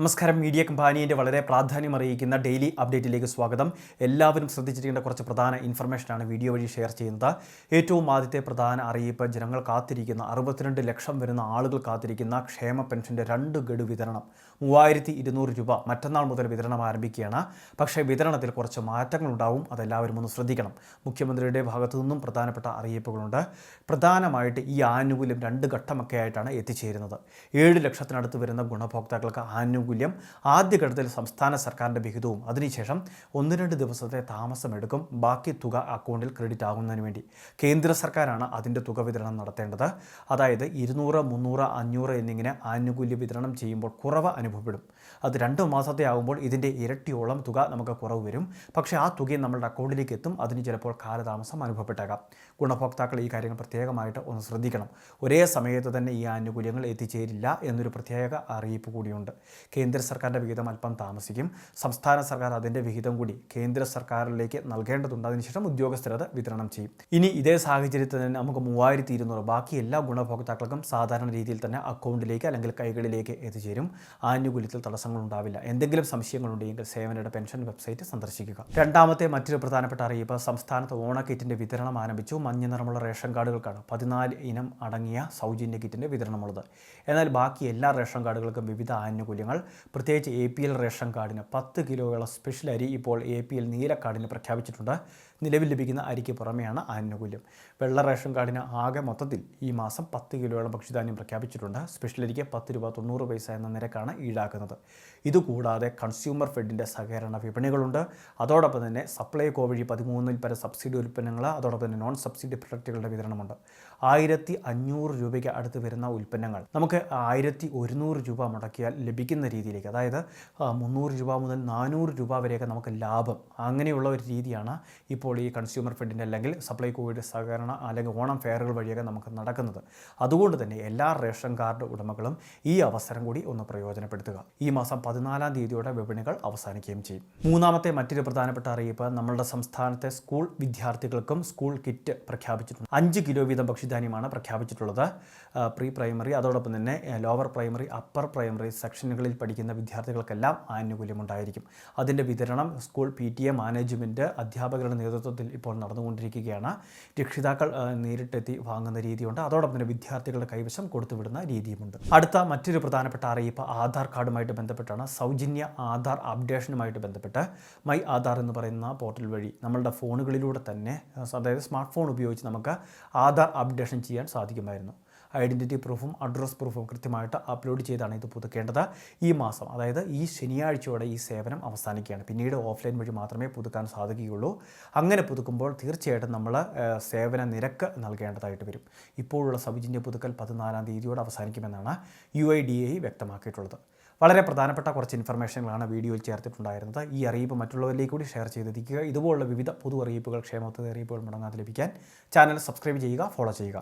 നമസ്കാരം. മീഡിയ കമ്പാനിയുടെ വളരെ പ്രാധാന്യം അറിയിക്കുന്ന ഡെയിലി അപ്ഡേറ്റിലേക്ക് സ്വാഗതം. എല്ലാവരും ശ്രദ്ധിച്ചിരിക്കേണ്ട കുറച്ച് പ്രധാന ഇൻഫർമേഷനാണ് വീഡിയോ വഴി ഷെയർ ചെയ്യുന്നത്. ഏറ്റവും ആദ്യത്തെ പ്രധാന അറിയിപ്പ് ജനങ്ങൾ കാത്തിരിക്കുന്ന അറുപത്തിരണ്ട് ലക്ഷം വരുന്ന ആളുകൾ കാത്തിരിക്കുന്ന ക്ഷേമ പെൻഷന്റെ രണ്ട് ഗഡു വിതരണം. മൂവായിരത്തി ഇരുന്നൂറ് രൂപ മറ്റന്നാൾ മുതൽ വിതരണം ആരംഭിക്കുകയാണ്. പക്ഷേ വിതരണത്തിൽ കുറച്ച് മാറ്റങ്ങളുണ്ടാവും അതെല്ലാവരും ഒന്ന് ശ്രദ്ധിക്കണം. മുഖ്യമന്ത്രിയുടെ ഭാഗത്തു നിന്നും പ്രധാനപ്പെട്ട അറിയിപ്പുകളുണ്ട്. പ്രധാനമായിട്ട് ഈ ആനുകൂല്യം രണ്ട് ഘട്ടമൊക്കെ ആയിട്ടാണ് എത്തിച്ചേരുന്നത്. ഏഴ് ലക്ഷത്തിനടുത്ത് വരുന്ന ഗുണഭോക്താക്കൾക്ക് ആനുകൂല്യം ആദ്യഘട്ടത്തിൽ സംസ്ഥാന സർക്കാരിന്റെ വിഹിതവും. അതിനുശേഷം ഒന്ന് രണ്ട് ദിവസത്തെ താമസമെടുക്കും ബാക്കി തുക അക്കൗണ്ടിൽ ക്രെഡിറ്റ് ആകുന്നതിന് വേണ്ടി കേന്ദ്ര സർക്കാരാണ് അതിന്റെ തുക വിതരണം നടത്തേണ്ടത്. അതായത് ഇരുന്നൂറ് മുന്നൂറ് അഞ്ഞൂറ് എന്നിങ്ങനെ ആനുകൂല്യ വിതരണം ചെയ്യുമ്പോൾ കുറവ് അനുഭവപ്പെടും. അത് രണ്ട് മാസത്തെ ആകുമ്പോൾ ഇതിന്റെ ഇരട്ടിയോളം തുക നമുക്ക് കുറവ് വരും. പക്ഷേ ആ തുകയും നമ്മളുടെ അക്കൗണ്ടിലേക്ക് എത്തും. അതിന് ചിലപ്പോൾ കാലതാമസം അനുഭവപ്പെട്ടേക്കാം. ഗുണഭോക്താക്കൾ ഈ കാര്യങ്ങൾ പ്രത്യേകമായിട്ട് ഒന്ന് ശ്രദ്ധിക്കണം. ഒരേ സമയത്ത് തന്നെ ഈ ആനുകൂല്യങ്ങൾ എത്തിച്ചേരില്ല എന്നൊരു പ്രത്യേക അറിയിപ്പ് കൂടിയുണ്ട്. കേന്ദ്ര സർക്കാരിന്റെ വിഹിതം അല്പം താമസിക്കും. സംസ്ഥാന സർക്കാർ അതിന്റെ വിഹിതം കൂടി കേന്ദ്ര സർക്കാരിലേക്ക് നൽകേണ്ടതുണ്ട്. അതിനുശേഷം ഉദ്യോഗസ്ഥർ അത് വിതരണം ചെയ്യും. ഇനി ഇതേ സാഹചര്യത്തിൽ തന്നെ നമുക്ക് മൂവായിരത്തി ഇരുന്നൂറ് ബാക്കി എല്ലാ ഗുണഭോക്താക്കൾക്കും സാധാരണ രീതിയിൽ തന്നെ അക്കൗണ്ടിലേക്ക് അല്ലെങ്കിൽ കൈകളിലേക്ക് എത്തിച്ചേരും. ആനുകൂല്യത്തിൽ തടസ്സങ്ങൾ ഉണ്ടാവില്ല. എന്തെങ്കിലും സംശയങ്ങളുണ്ടെങ്കിൽ സേവനയുടെ പെൻഷൻ വെബ്സൈറ്റ് സന്ദർശിക്കുക. രണ്ടാമത്തെ മറ്റൊരു പ്രധാനപ്പെട്ട അറിയിപ്പ് സംസ്ഥാനത്ത് ഓണക്കിറ്റിന്റെ വിതരണം ആരംഭിച്ചു. മഞ്ഞ നിറമുള്ള റേഷൻ കാർഡുകൾക്കാണ് പതിനാല് ഇനം അടങ്ങിയ സൗജന്യ കിറ്റിന്റെ വിതരണമുള്ളത്. എന്നാൽ ബാക്കി എല്ലാ റേഷൻ കാർഡുകൾക്കും വിവിധ ആനുകൂല്യങ്ങൾ പ്രത്യേകിച്ച് എ പി എൽ റേഷൻ കാർഡിന് പത്ത് കിലോയുള്ള സ്പെഷ്യൽ അരി ഇപ്പോൾ എ പി എൽ നീല കാർഡിന് പ്രഖ്യാപിച്ചിട്ടുണ്ട്. നിലവിൽ ലഭിക്കുന്ന അരിക്ക് പുറമെയാണ് ആനുകൂല്യം. വെള്ള റേഷൻ കാർഡിന് ആകെ മൊത്തത്തിൽ ഈ മാസം പത്ത് കിലോയോളം ഭക്ഷ്യധാന്യം പ്രഖ്യാപിച്ചിട്ടുണ്ട്. സ്പെഷ്യൽ അരിക്ക് പത്ത് രൂപ തൊണ്ണൂറ് പൈസ എന്ന നിരക്കാണ് ഈടാക്കുന്നത്. ഇതുകൂടാതെ കൺസ്യൂമർ ഫെഡിന്റെ സഹകരണ വിപണികളുണ്ട്. അതോടൊപ്പം തന്നെ സപ്ലൈകോ വഴി പതിമൂന്നിൽ പര സബ്സിഡി ഉൽപ്പന്നങ്ങൾ അതോടൊപ്പം തന്നെ നോൺ സബ്സിഡി പ്രൊഡക്റ്റുകളുടെ വിതരണമുണ്ട്. ആയിരത്തി അഞ്ഞൂറ് രൂപയ്ക്ക് അടുത്ത് വരുന്ന ഉൽപ്പന്നങ്ങൾ നമുക്ക് ആയിരത്തി ഒരുന്നൂറ് രൂപ മുടക്കിയാൽ ലഭിക്കുന്ന രീതിയിലേക്ക് അതായത് മുന്നൂറ് രൂപ മുതൽ നാനൂറ് രൂപ വരെയൊക്കെ നമുക്ക് ലാഭം. അങ്ങനെയുള്ള ഒരു രീതിയാണ് ഇപ്പോൾ ഈ കൺസ്യൂമർ ഫെഡിന്റെ അല്ലെങ്കിൽ സപ്ലൈ സപ്ലൈകോയുടെ സഹകരണ അല്ലെങ്കിൽ ഓണം ഫെയറുകൾ വഴിയൊക്കെ നമുക്ക് നടക്കുന്നത്. അതുകൊണ്ട് തന്നെ എല്ലാ റേഷൻ കാർഡ് ഉടമകളും ഈ അവസരം കൂടി ഒന്ന് പ്രയോജനപ്പെടുത്തുക. ഈ മാസം പതിനാലാം തീയതിയോടെ വിപണികൾ അവസാനിക്കുകയും ചെയ്യും. മൂന്നാമത്തെ മറ്റൊരു പ്രധാനപ്പെട്ട അറിയിപ്പ് നമ്മളുടെ സംസ്ഥാനത്തെ സ്കൂൾ വിദ്യാർത്ഥികൾക്കും സ്കൂൾ കിറ്റ് പ്രഖ്യാപിച്ചിട്ടുണ്ട്. അഞ്ച് കിലോ വീതം ഭക്ഷ്യധാന്യമാണ് പ്രഖ്യാപിച്ചിട്ടുള്ളത്. പ്രീ പ്രൈമറി അതോടൊപ്പം തന്നെ ലോവർ പ്രൈമറി അപ്പർ പ്രൈമറി സെക്ഷനുകളിൽ പഠിക്കുന്ന വിദ്യാർത്ഥികൾക്കെല്ലാം ആനുകൂല്യമുണ്ടായിരിക്കും അതിന്റെ വിതരണം school P T A management അധ്യാപകരുടെ നേതൃത്വത്തിൽ ഇപ്പോൾ നടന്നുകൊണ്ടിരിക്കുകയാണ്. രക്ഷിതാക്കൾ നേരിട്ടെത്തി വാങ്ങുന്ന രീതിയുണ്ട്. അതോടൊപ്പം തന്നെ വിദ്യാർത്ഥികളുടെ കൈവശം കൊടുത്തുവിടുന്ന രീതിയുമുണ്ട്. അടുത്ത മറ്റൊരു പ്രധാനപ്പെട്ട അറിയിപ്പ് ആധാർ കാർഡുമായിട്ട് ബന്ധപ്പെട്ടാണ്. സൗജന്യ ആധാർ അപ്ഡേഷനുമായിട്ട് ബന്ധപ്പെട്ട് മൈ ആധാർ എന്ന് പറയുന്ന പോർട്ടൽ വഴി നമ്മളുടെ ഫോണുകളിലൂടെ തന്നെ അതായത് സ്മാർട്ട് ഫോൺ ഉപയോഗിച്ച് നമുക്ക് ആധാർ അപ്ഡേഷൻ ചെയ്യാൻ സാധിക്കുമായിരുന്നു. ഐഡന്റിറ്റി പ്രൂഫും അഡ്രസ് പ്രൂഫും കൃത്യമായിട്ട് അപ്ലോഡ് ചെയ്താണ് ഇത് പുതുക്കേണ്ടത്. ഈ മാസം അതായത് ഈ ശനിയാഴ്ചയോടെ ഈ സേവനം അവസാനിക്കുകയാണ്. പിന്നീട് ഓഫ്ലൈൻ വഴി മാത്രമേ പുതുക്കാൻ സാധിക്കുകയുള്ളൂ. അങ്ങനെ പുതുക്കുമ്പോൾ തീർച്ചയായിട്ടും നമ്മൾ സേവന നിരക്ക് നൽകേണ്ടതായിട്ട് വരും. ഇപ്പോഴുള്ള സൗജന്യ പുതുക്കൽ പതിനാലാം തീയതിയോടെ അവസാനിക്കുമെന്നാണ് യു ഐ ഡി എ വ്യക്തമാക്കിയിട്ടുള്ളത്. വളരെ പ്രധാനപ്പെട്ട കുറച്ച് ഇൻഫർമേഷനുകളാണ് വീഡിയോയിൽ ചേർത്തിട്ടുണ്ടായിരുന്നത്. ഈ അറിയിപ്പ് മറ്റുള്ളവരിലേക്ക് കൂടി ഷെയർ ചെയ്തെത്തിക്കുക. ഇതുപോലുള്ള വിവിധ പൊതു അറിയിപ്പുകൾ ക്ഷേമത്തെ അറിയിപ്പുകൾ മുടങ്ങാതെ ലഭിക്കാൻ ചാനൽ സബ്സ്ക്രൈബ് ചെയ്യുക ഫോളോ ചെയ്യുക.